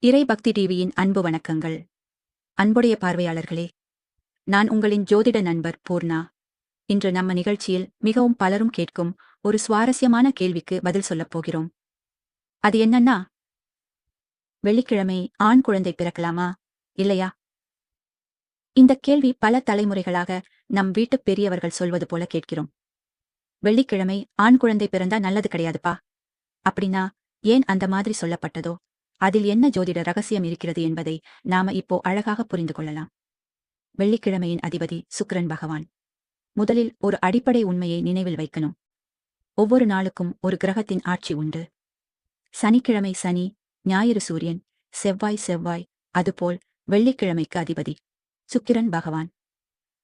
இறை பக்தி டிவியின் அன்பு வணக்கங்கள். அன்புடைய பார்வையாளர்களே நான் உங்களின் ஜோதிட நண்பர் பூர்ணா. இன்று நம்ம நிகழ்ச்சியில் மிகவும் பலரும் கேட்கும் ஒரு சுவாரஸ்யமான கேள்விக்கு பதில் சொல்லப் போகிறோம். அது என்னன்னா வெள்ளிக்கிழமை ஆண் குழந்தை பிறக்கலாமா இல்லையா? இந்த கேள்வி பல தலைமுறைகளாக நம் வீட்டுப் பெரியவர்கள் சொல்வது போல கேட்கிறோம். வெள்ளிக்கிழமை ஆண் குழந்தை பிறந்தா நல்லது கிடையாதுப்பா. அப்படின்னா ஏன் அந்த மாதிரி சொல்லப்பட்டதோ? அதில் என்ன ஜோதிட ரகசியம் இருக்கிறது என்பதை நாம இப்போ அழகாக புரிந்து கொள்ளலாம். வெள்ளிக்கிழமையின் அதிபதி சுக்கிரன் பகவான். முதலில் ஒரு அடிப்படை உண்மையை நினைவில் வைக்கணும். ஒவ்வொரு நாளுக்கும் ஒரு கிரகத்தின் ஆட்சி உண்டு. சனிக்கிழமை சனி ஞாயிறு சூரியன் செவ்வாய் செவ்வாய் அதுபோல் வெள்ளிக்கிழமைக்கு அதிபதி சுக்கிரன் பகவான்.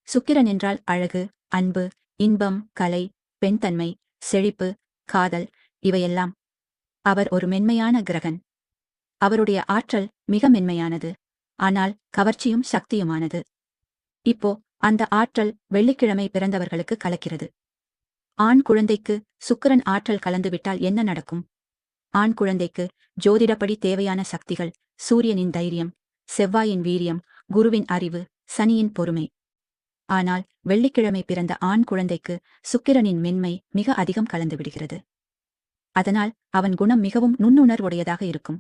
சுக்கிரன் என்றால் அழகு அன்பு இன்பம் கலை பெண்தன்மை செழிப்பு காதல் இவையெல்லாம். அவர் ஒரு மென்மையான கிரகன். அவருடைய ஆற்றல் மிக மென்மையானது. ஆனால் கவர்ச்சியும் சக்தியுமானது. இப்போ அந்த ஆற்றல் வெள்ளிக்கிழமை பிறந்தவர்களுக்கு கலக்கிறது. ஆண் குழந்தைக்கு சுக்கிரன் ஆற்றல் கலந்துவிட்டால் என்ன நடக்கும்? ஆண் குழந்தைக்கு ஜோதிடப்படி தேவையான சக்திகள் சூரியனின் தைரியம் செவ்வாயின் வீரியம் குருவின் அறிவு சனியின் பொறுமை. ஆனால் வெள்ளிக்கிழமை பிறந்த ஆண் குழந்தைக்கு சுக்கிரனின் மென்மை மிக அதிகம் கலந்துவிடுகிறது அதனால் அவன் குணம் மிகவும் நுண்ணுணர்வுடையதாக இருக்கும்.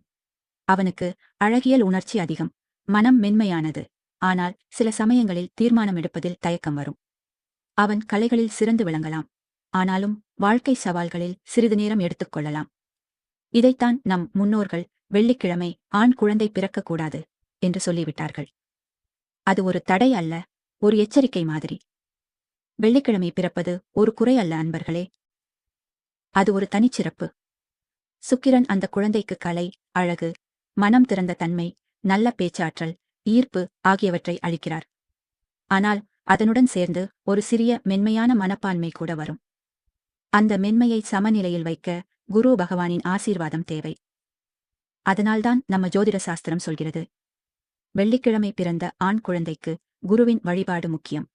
அவனுக்கு அழகியல் உணர்ச்சி அதிகம். மனம் மென்மையானது. ஆனால் சில சமயங்களில் தீர்மானம் எடுப்பதில் தயக்கம் வரும். அவன் கலைகளில் சிறந்து விளங்கலாம். ஆனாலும் வாழ்க்கை சவால்களில் சிறிது நேரம் எடுத்துக்கொள்ளலாம் இதைத்தான் நம் முன்னோர்கள் வெள்ளிக்கிழமை ஆண் குழந்தை பிறக்கக்கூடாது என்று சொல்லிவிட்டார்கள். அது ஒரு தடை அல்ல ஒரு எச்சரிக்கை மாதிரி. வெள்ளிக்கிழமை பிறப்பது ஒரு குறை அல்ல அன்பர்களே. அது ஒரு தனிச்சிறப்பு. சுக்கிரன் அந்த குழந்தைக்கு கலை அழகு மனம் திறந்த தன்மை நல்ல பேச்சாற்றல் ஈர்ப்பு ஆகியவற்றை அளிக்கிறார். ஆனால் அதனுடன் சேர்ந்து ஒரு சிறிய மென்மையான மனப்பான்மை கூட வரும். அந்த மென்மையை சமநிலையில் வைக்க குரு பகவானின் ஆசீர்வாதம் தேவை. அதனால்தான் நம்ம ஜோதிட சாஸ்திரம் சொல்கிறது. வெள்ளிக்கிழமை பிறந்த ஆண் குழந்தைக்கு குருவின் வழிபாடு முக்கியம்.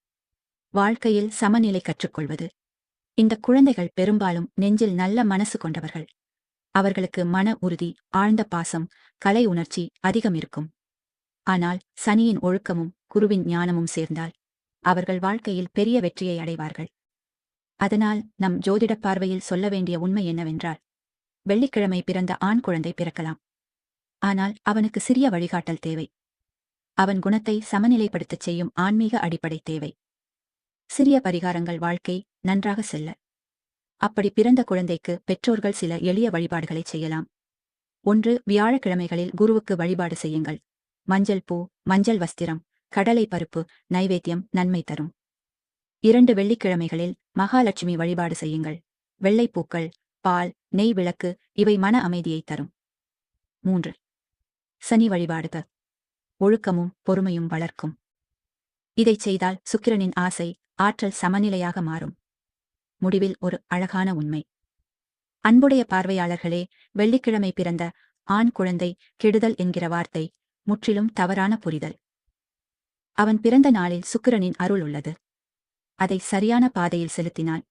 வாழ்க்கையில் சமநிலை கற்றுக்கொள்வது. இந்த குழந்தைகள் பெரும்பாலும் நெஞ்சில் நல்ல மனசு கொண்டவர்கள். அவர்களுக்கு மன உறுதி ஆழ்ந்த பாசம் கலை உணர்ச்சி அதிகம் இருக்கும். ஆனால் சனியின் ஒழுக்கமும் குருவின் ஞானமும் சேர்ந்தால் அவர்கள் வாழ்க்கையில் பெரிய வெற்றியை அடைவார்கள். அதனால் நம் ஜோதிடப் பார்வையில் சொல்ல வேண்டிய உண்மை என்னவென்றால் வெள்ளிக்கிழமை பிறந்த ஆண் குழந்தை பிறக்கலாம். ஆனால் அவனுக்கு சிறிய வழிகாட்டல் தேவை. அவன் குணத்தை சமநிலைப்படுத்தச் செய்யும் ஆன்மீக அடிப்படை தேவை. சிறிய பரிகாரங்கள் வாழ்க்கை நன்றாக செல்ல. அப்படி பிறந்த குழந்தைக்கு பெற்றோர்கள் சில எளிய வழிபாடுகளை செய்யலாம். ஒன்று வியாழக்கிழமைகளில் குருவுக்கு வழிபாடு செய்யுங்கள். மஞ்சள் பூ மஞ்சள் வஸ்திரம் கடலை பருப்பு நைவேத்தியம் நன்மை தரும். இரண்டு வெள்ளிக்கிழமைகளில் மகாலட்சுமி வழிபாடு செய்யுங்கள். வெள்ளைப்பூக்கள் பால் நெய் விளக்கு இவை மன அமைதியை தரும். மூன்று சனி வழிபாடுகள் ஒழுக்கமும் பொறுமையும் வளர்க்கும். இதைச் செய்தால் சுக்கிரனின் ஆசை ஆற்றல் சமநிலையாக மாறும். முடிவில் ஒரு அழகான உண்மை. அன்புடைய பார்வையாளர்களே வெள்ளிக்கிழமை பிறந்த ஆண் குழந்தை கெடுதல் என்கிற வார்த்தை முற்றிலும் தவறான புரிதல். அவன் பிறந்த நாளில் சுக்கிரனின் அருள் உள்ளது. அதை சரியான பாதையில் செலுத்தினான்.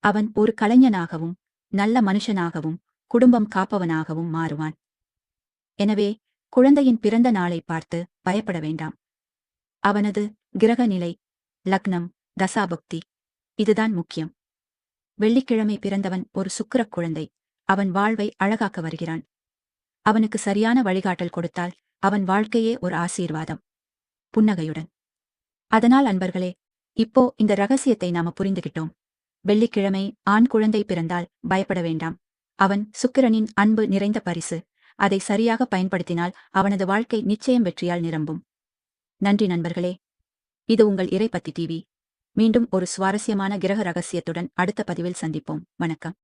அவன் ஒரு கலைஞனாகவும் நல்ல மனுஷனாகவும் குடும்பம் காப்பவனாகவும் மாறுவான். எனவே குழந்தையின் பிறந்த நாளை பார்த்து பயப்பட வேண்டாம். அவனது கிரக நிலை லக்னம் தசாபக்தி இதுதான் முக்கியம். வெள்ளிக்கிழமை பிறந்தவன் ஒரு சுக்கிரக் குழந்தை. அவன் வாழ்வை அழகாக்க வருகிறான். அவனுக்கு சரியான வழிகாட்டல் கொடுத்தால் அவன் வாழ்க்கையே ஒரு ஆசீர்வாதம். புன்னகையுடன். அதனால் அன்பர்களே இப்போ இந்த ரகசியத்தை நாம புரிந்துகிட்டோம். வெள்ளிக்கிழமை ஆண் குழந்தை பிறந்தால் பயப்பட வேண்டாம். அவன் சுக்கிரனின் அன்பு நிறைந்த பரிசு. அதை சரியாக பயன்படுத்தினால் அவனது வாழ்க்கை நிச்சயம் வெற்றியால் நிரம்பும். நன்றி நண்பர்களே. இது உங்கள் இறைப்பத்தி டிவி. மீண்டும் ஒரு சுவாரஸ்யமான கிரக ரகசியத்துடன் அடுத்த பதிவில் சந்திப்போம். வணக்கம்.